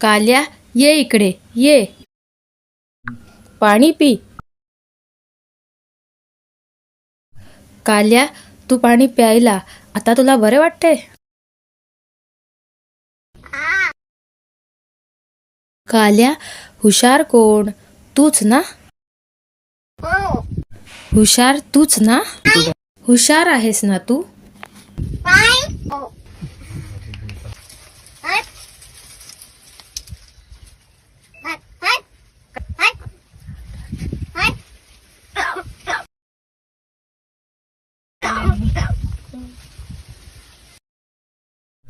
काल्या ये इकडे ये. पाणी पी. काल्या तू पाणी प्यायला आता तुला बरे वाटते काल्या हुशार कोण? तूच ना? हुशार तूच ना? हुशार आहेस ना तू?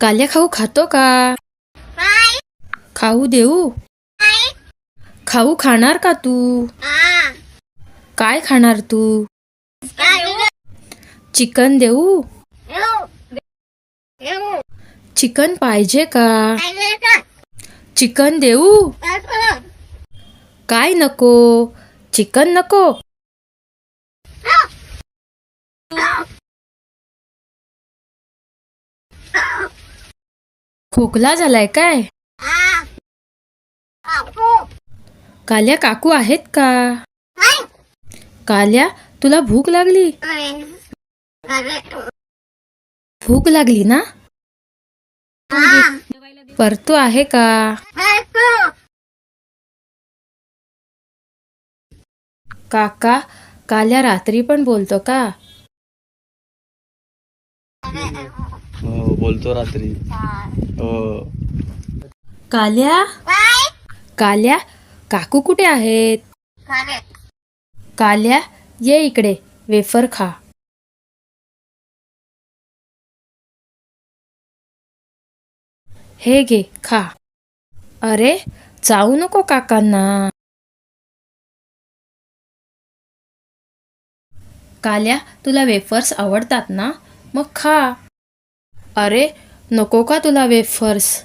काल्या खाऊ खातो का? खाऊ देऊ? खाऊ खाणार का तू? काय खाणार तू? चिकन देऊ? चिकन पाहिजे का? चिकन देऊ? काय नको? चिकन नको. खोकला झालाय काय? काल्या काकू आहेत का? काल्या तुला भूक लागली? भूक लागली ना? परतू आहे का? काका काल्या रात्री पण बोलतो का? हो बोलतो रात्री. हो. काल्या? काल्या काकू कुठे आहेत? काल्या ये इकडे वेफर खा. हे घे खा. अरे जाऊ नको काकांना. काल्या तुला वेफर्स आवडतात ना? मग खा. अरे नको का तुला वेफर्स